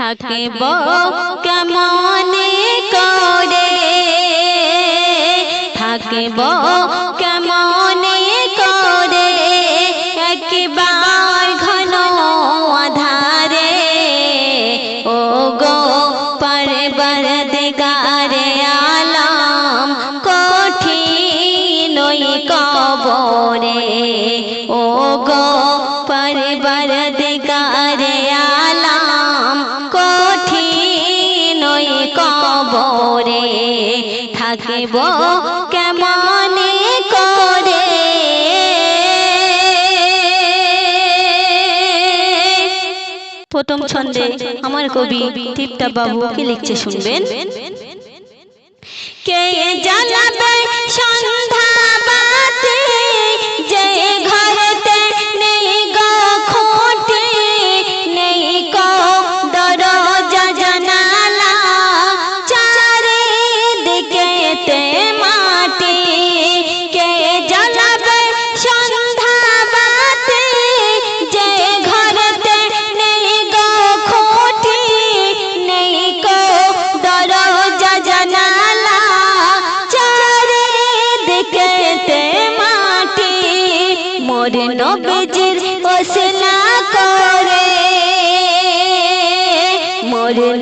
থাকিব কেমনে করে? থাকিব কেমনে করে? একবার ঘন আধারে। ও গো পরবর দিগারে আলাম কঠিন কবরে। কবরে থাকিব কেমনে করে? প্রথম ছন্দে আমার কবি টিপটা বাবু কি লিখছে শুনবেন? কে জানাবে সন্ধ্যা বাতি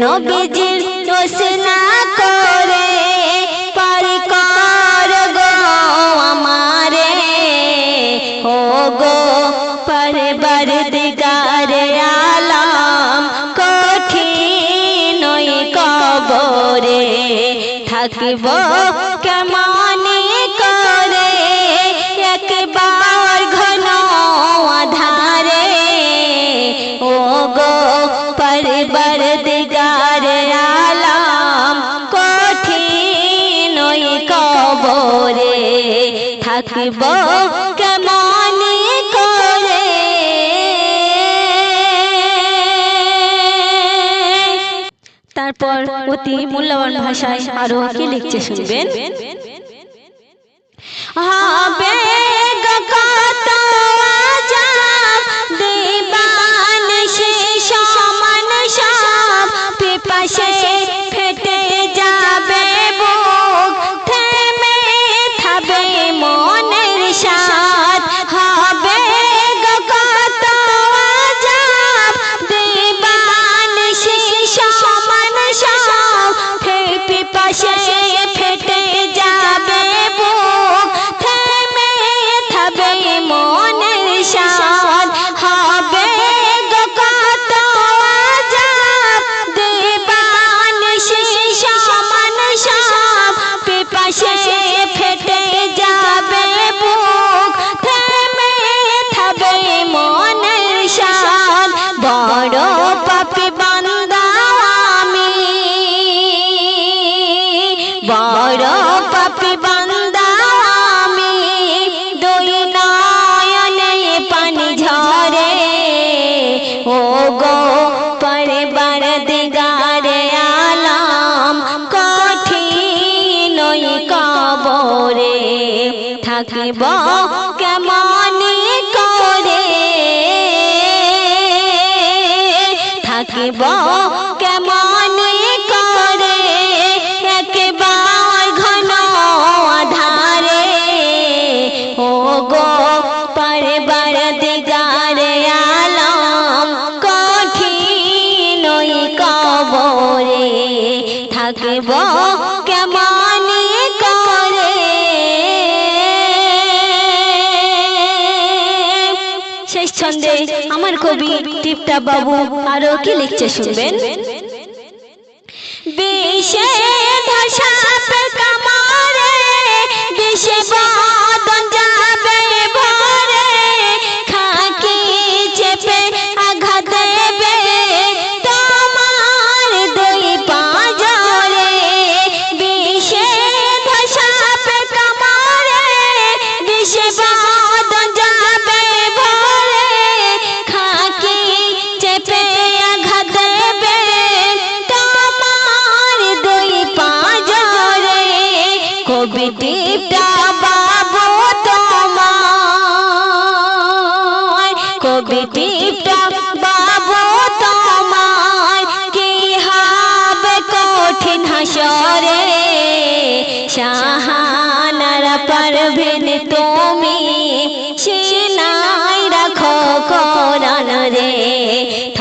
নবীজির ওসলা করে, পার কর গো আমারে। ও গো পরবর দিগার আলাম কঠিন কবরে। থাকিব কেমনে থাকিব কেমনে করে? তারপর অতি মূল্যবান ভাষায় আরও কি লিখছে শুনবেন? হবে বড় পাপি বান্দা, আমি দুই নয়নে পানি ঝরে। ও গো পরবার দিগারে আলাম, কঠিন কবরে। থাকিব কেমনে করে? থাকিব থাকিব কেমনে করে? শেষ ছন্দে আমার কবি টিপটা বাবু আরও কি লিখছে শুনবেন? ধসাপ কামারে বদন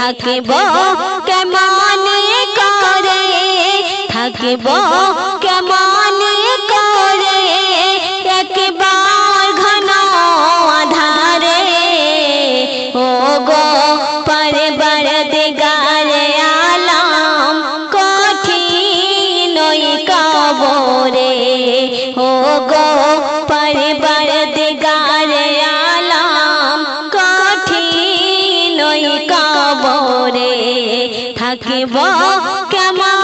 থাকিব? কেমন করে? থাকিব? কেমন করে? একবার ঘন আধারে। ও গো পরবার দিগারে আলাম, কঠিন কবরে। ও গো পরবার দিগারে আলাম, কঠিন কবরে কবরে থাকিব? কেমন